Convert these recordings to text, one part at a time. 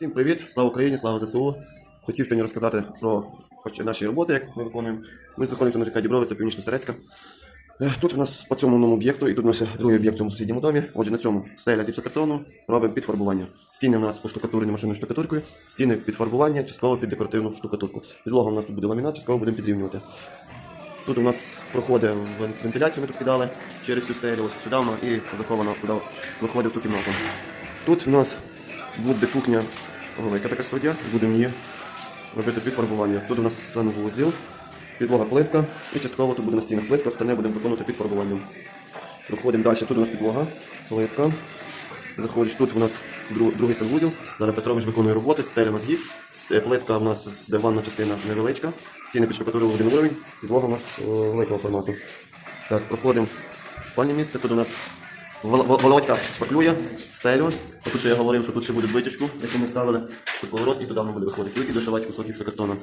привіт! Слава Україні, слава ЗСУ. Хотів сьогодні розказати про наші роботи, як ми виконуємо. Ми знаходимося на ЖК Дібровиця, Північно-Серецька. Е, Тут у нас по цьому новому об'єкту, і тут у нас другий об'єкт в цьому сусідньому домі. Отже, на цьому стеля з гіпсокартону, робимо підфарбування. Стіни у нас поштукатурені машинною штукатуркою, стіни під фарбування, частково під декоративну штукатурку. Підлога у нас тут буде ламінат, частково будемо підрівнювати. Тут у нас проходить вентиляцію, ми тут кидали через цю стелю. Сюди воно і заховано, туди виходить в ту кімнату. Тут у нас буде кухня, велика така студія, будемо її робити підфарбування. Тут у нас санвузел, підлога плитка і частково тут буде на стінах плитка, стане будемо виконувати під фарбуванням. Проходимо далі, тут у нас підлога, плитка. Заходиш, тут у нас другий санвузел. Зараз Петрович виконує роботи, у нас гіпс, плитка у нас де частина невеличка, стіни під штукатурою один уровень, підлога у нас е, великого формату. Так, проходимо в спальне місце. Тут у нас Володька шпаклює стелю. Тут ще я говорив, що тут ще буде витяжку, яку ми ставили. Тут поворот і туди воно буде виходити. І дошивати кусок гіпсокартона.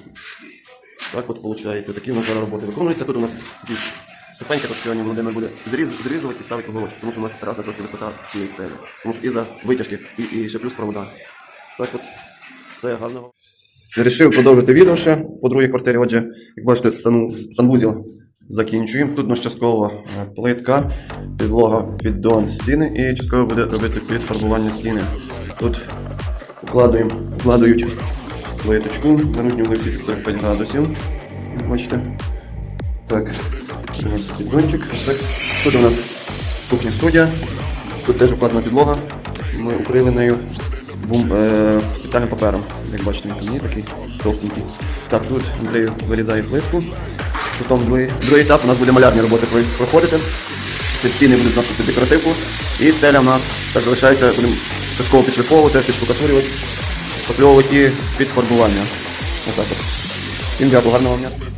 Так от виходить. Такі у нас зараз роботи виконуються. Тут у нас такі ступеньки, тут сьогодні Володимир буде зрізувати і ставити уголочок, тому що у нас різна трошки висота цієї стелі. Тому що і за витяжки, і, і ще плюс провода. Так от, все гарного. Рішив продовжити відео ще по другій квартирі. Отже, як бачите, сан, санвузел закінчуємо. Тут у нас частково е, плитка, підлога, піддон, стіни і частково буде робити підфарбування стіни. Тут укладуємо, укладають плиточку на нижню висі 45 градусів. Бачите. Так, у нас піддончик. Так. Тут у нас кухня студія. Тут теж укладена підлога. Ми укрили нею бум, е, спеціальним папером. Як бачите, він такий товстенький. Так, тут Андрій вирізає плитку. Потім другий, другий етап у нас буде малярні роботи проходити. Ці стіни будуть наступити декоративку. І стеля в нас так залишається, будемо частково підшліфовувати, підштукатурювати, попльовувати і під фарбування. Отак от. Всім дякую, гарного дня.